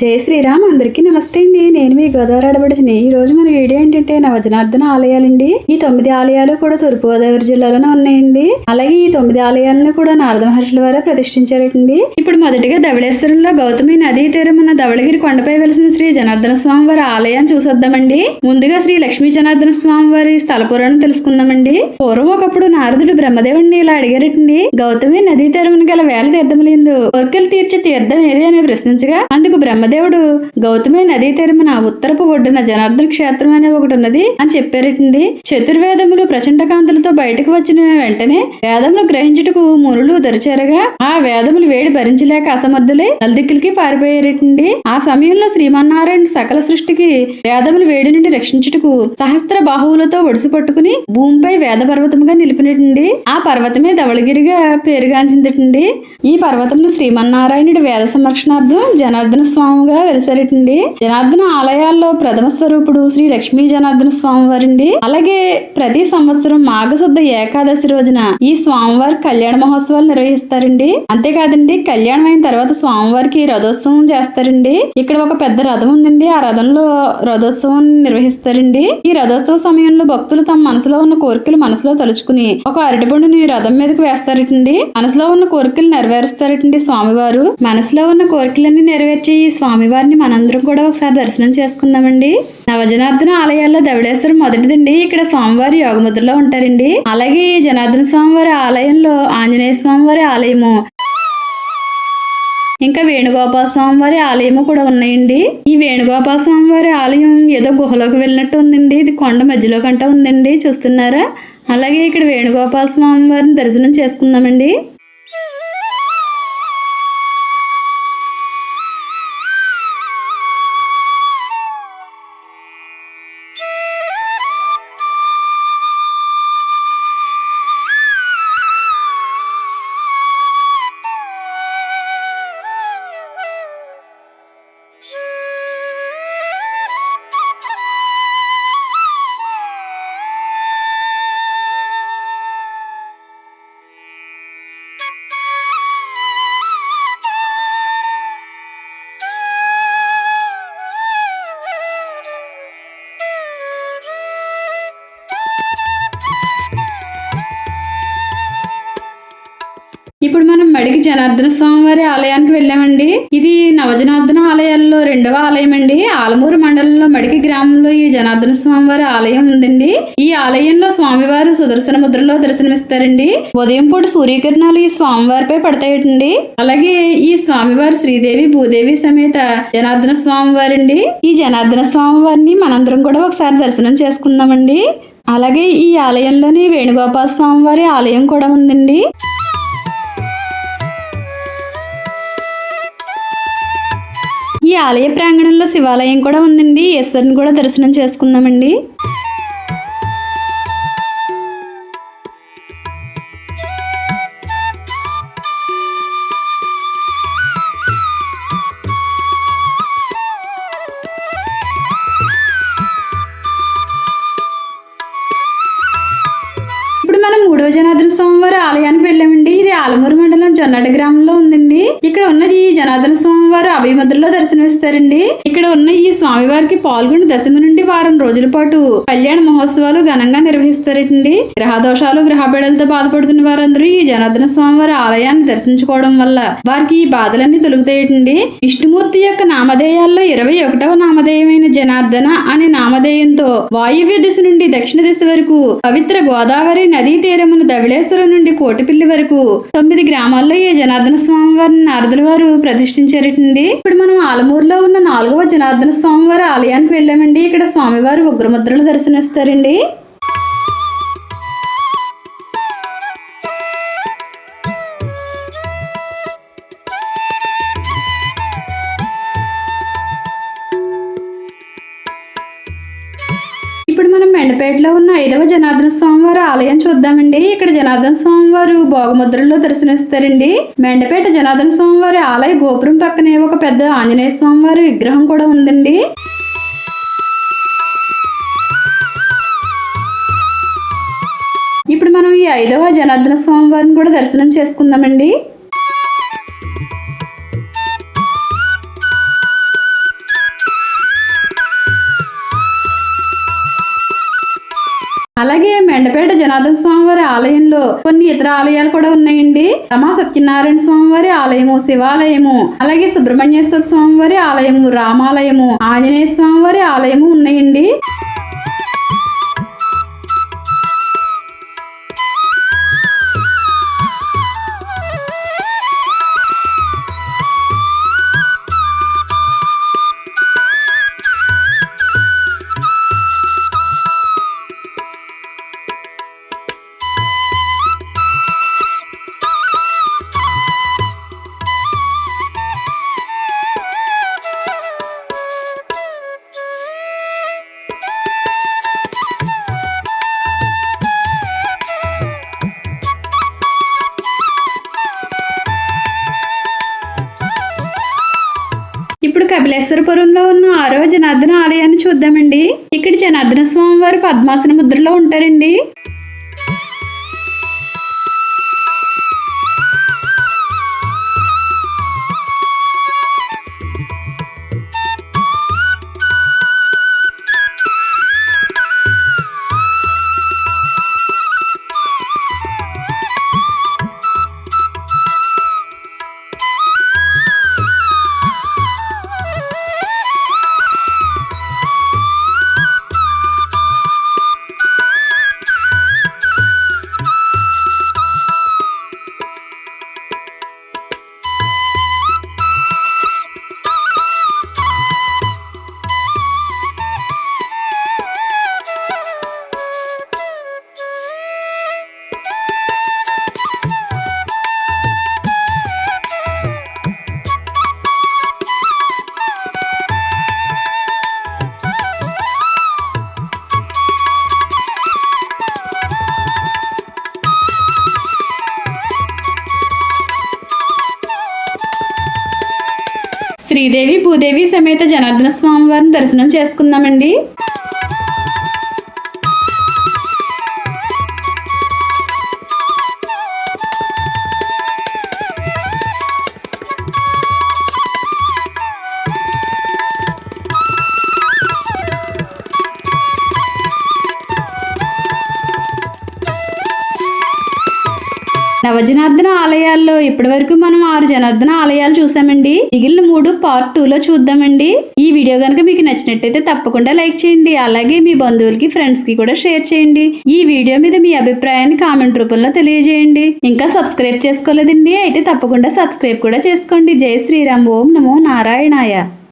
జై శ్రీరామ్ అందరికీ నమస్తే అండి. నేను మీ గోదావరి ఆడబడిచిన ఈ రోజు మన వీడియో ఏంటంటే నవజనార్దన ఆలయాలండి. ఈ తొమ్మిది ఆలయాలు కూడా తూర్పు గోదావరి జిల్లాలోనే ఉన్నాయండి. అలాగే ఈ తొమ్మిది ఆలయాలను కూడా నారద మహర్షుల వారే ప్రతిష్ఠించారటండి. ఇప్పుడు మొదటిగా ధవళేశ్వరంలో గౌతమి నదీ తీరం ఉన్న ధవళగిరి కొండపై వెలిసిన శ్రీ జనార్దన స్వామి వారి ఆలయాన్ని చూసొద్దామండి. ముందుగా శ్రీ లక్ష్మీ జనార్దన స్వామి వారి స్థల పురాణం తెలుసుకుందామండి. పూర్వం ఒకప్పుడు నారదుడు బ్రహ్మదేవుడిని ఇలా అడిగారటండి. గౌతమి నదీ తీరం గల వేల తీర్థములందు కోరికలు తీర్చే తీర్థం ఏది అని ప్రశ్నించగా అందుకు బ్రహ్మ బ్రహ్మదేవుడు గౌతమి నదీ తీరమున ఉత్తరపు ఒడ్డున జనార్దన క్షేత్రం అనే ఒకటి ఉన్నది అని చెప్పారటండి. చతుర్వేదములు ప్రచండ కాంతులతో బయటకు వచ్చిన వెంటనే వేదములు గ్రహించుటకు మునులు దరిచేరగా ఆ వేదములు వేడి భరించలేక అసమర్థులై నలుదిక్కులకి పారిపోయారటండి. ఆ సమయంలో శ్రీమన్నారాయణ సకల సృష్టికి వేదములు వేడి నుండి రక్షించుటకు సహస్ర బాహువులతో ఒడిసి పట్టుకుని భూమిపై వేద పర్వతముగా నిలిపినటండి. ఆ పర్వతమే ధవళగిరిగా పేరుగాంచిందటండి. ఈ పర్వతంలో శ్రీమన్నారాయణుడి వేద సంరక్షణార్థం జనార్దన స్వామిగా వెలసరిటండి. జనార్దన ఆలయాల్లో ప్రథమ స్వరూపుడు శ్రీ లక్ష్మీ జనార్దన స్వామివారండి. అలాగే ప్రతి సంవత్సరం మాఘశుద్ధ ఏకాదశి రోజున ఈ స్వామివారి కళ్యాణ మహోత్సవాలు నిర్వహిస్తారండి. అంతేకాదండి కళ్యాణం అయిన తర్వాత స్వామివారికి రథోత్సవం చేస్తారండి. ఇక్కడ ఒక పెద్ద రథం ఉందండి. ఆ రథంలో రథోత్సవం నిర్వహిస్తారండి. ఈ రథోత్సవ సమయంలో భక్తులు తమ మనసులో ఉన్న కోరికలు మనసులో తలుచుకుని ఒక అరటిపండుని రథం మీదకి వేస్తారటండి. మనసులో ఉన్న కోరికలు నెరవేరుస్తారటండి స్వామివారు. మనసులో ఉన్న కోరికలన్నీ నెరవేర్చే ఈ స్వామివారిని మనందరం కూడా ఒకసారి దర్శనం చేసుకుందామండి. నవజనార్దన ఆలయాల్లో దవిడేశ్వరం మొదటిదండి. ఇక్కడ స్వామివారి యోగముద్రలో ఉంటారండి. అలాగే ఈ జనార్దన స్వామివారి ఆలయంలో ఆంజనేయ స్వామివారి ఆలయము ఇంకా వేణుగోపాల స్వామి వారి ఆలయము కూడా ఉన్నాయండి. ఈ వేణుగోపాల స్వామి వారి ఆలయం ఏదో గుహలోకి వెళ్ళినట్టు ఉందండి. ఇది కొండ మధ్యలో కంట ఉందండి. చూస్తున్నారా? అలాగే ఇక్కడ వేణుగోపాల స్వామి వారిని దర్శనం చేసుకుందామండి. మడికి జనార్దన స్వామి వారి ఆలయానికి వెళ్ళామండి. ఇది నవజనార్దన ఆలయాల్లో రెండవ ఆలయం అండి ఆలమూరు మండలంలో మడికి గ్రామంలో ఈ జనార్దన స్వామి వారి ఆలయం ఉందండి. ఈ ఆలయంలో స్వామివారు సుదర్శన ముద్రలో దర్శనమిస్తారండి. ఉదయం పూట సూర్యకిరణాలు ఈ స్వామివారిపై పడతాయటండి. అలాగే ఈ స్వామివారు శ్రీదేవి భూదేవి సమేత జనార్దన స్వామి వారండి ఈ జనార్దన స్వామి వారిని మనందరం కూడా ఒకసారి దర్శనం చేసుకుందామండి. అలాగే ఈ ఆలయంలోని వేణుగోపాల స్వామి వారి ఆలయం కూడా ఉందండి. ఈ ఆలయ ప్రాంగణంలో శివాలయం కూడా ఉందండి. ఈశ్వరుని కూడా దర్శనం చేసుకుందామండి. ఇప్పుడు మనం మూడవ జనార్దన స్వామి వారి ఆలయానికి వెళ్ళామండి. ఆలమూరు మండలం జొన్నడ గ్రామంలో ఉందండి. ఇక్కడ ఉన్న ఈ జనార్దన స్వామి వారు దర్శనమిస్తారండి. ఇక్కడ ఉన్న ఈ స్వామివారికి పాల్గొని దశమి నుండి వారం రోజుల పాటు కళ్యాణ మహోత్సవాలు ఘనంగా నిర్వహిస్తారటండి. గ్రహ దోషాలు గ్రహ బాధపడుతున్న వారందరూ ఈ జనార్దన స్వామి వారి ఆలయాన్ని దర్శించుకోవడం వల్ల వారికి ఈ బాధలన్నీ తొలుగుతాయటండి. విష్ణుమూర్తి యొక్క నామధేయాల్లో ఇరవై ఒకటవ నామధేయమైన జనార్దన అనే నామధేయంతో వాయువ్య దిశ నుండి దక్షిణ దిశ వరకు పవిత్ర గోదావరి నదీ తీరమున ధవళేశ్వరం నుండి కోటిపిల్లి వరకు తొమ్మిది గ్రామాల్లో ఈ జనార్దన స్వామి వారిని నారదుల వారు ప్రతిష్ఠించారటండి? ఇప్పుడు మనం ఆలమూరులో ఉన్న నాలుగవ జనార్దన స్వామి వారి ఆలయానికి వెళ్ళామండి. ఇక్కడ స్వామివారు ఉగ్రముద్రలు దర్శనమిస్తారండి. మనం ఉన్న ఐదవ జనార్దన స్వామి వారి ఆలయం చూద్దామండి. ఇక్కడ జనార్దన స్వామివారు భోగముద్రలో దర్శనమిస్తారండి. మెండపేట జనార్దన స్వామి వారి ఆలయ గోపురం పక్కనే ఒక పెద్ద ఆంజనేయ స్వామి వారి విగ్రహం కూడా ఉందండి. ఇప్పుడు మనం ఈ ఐదవ జనార్దన స్వామివారిని కూడా దర్శనం చేసుకుందామండి. అలాగే మెండపేట జనార్దన స్వామి వారి ఆలయంలో కొన్ని ఇతర ఆలయాలు కూడా ఉన్నాయండి. రమా సత్యనారాయణ స్వామి వారి ఆలయము శివాలయము అలాగే సుబ్రహ్మణ్యేశ్వర స్వామి వారి ఆలయము రామాలయము ఆంజనేయ స్వామి వారి ఆలయము ఉన్నాయండి. కపిలేశ్వరపురంలో ఉన్న ఆరవ జనార్దన ఆలయాన్ని చూద్దామండి. ఇక్కడ జనార్దన స్వామి వారు పద్మాసన ముద్రలో ఉంటారండి. శ్రీదేవి భూదేవి సమేత జనార్దన స్వామి వారిని దర్శనం చేసుకుందామండి. నవజనార్దన ఆలయాల్లో ఇప్పటివరకు మనం ఆరు జనార్దన ఆలయాలు చూసామండి. మిగిలిన మూడు పార్ట్ టూ లో చూద్దామండి. ఈ వీడియో కనుక మీకు నచ్చినట్టయితే తప్పకుండా లైక్ చేయండి. అలాగే మీ బంధువులకి ఫ్రెండ్స్కి కూడా షేర్ చేయండి. ఈ వీడియో మీద మీ అభిప్రాయాన్ని కామెంట్ రూపంలో తెలియజేయండి. ఇంకా సబ్స్క్రైబ్ చేసుకోలేదండి? అయితే తప్పకుండా సబ్స్క్రైబ్ కూడా చేసుకోండి. జై శ్రీరామ్. ఓం నమో నారాయణాయ.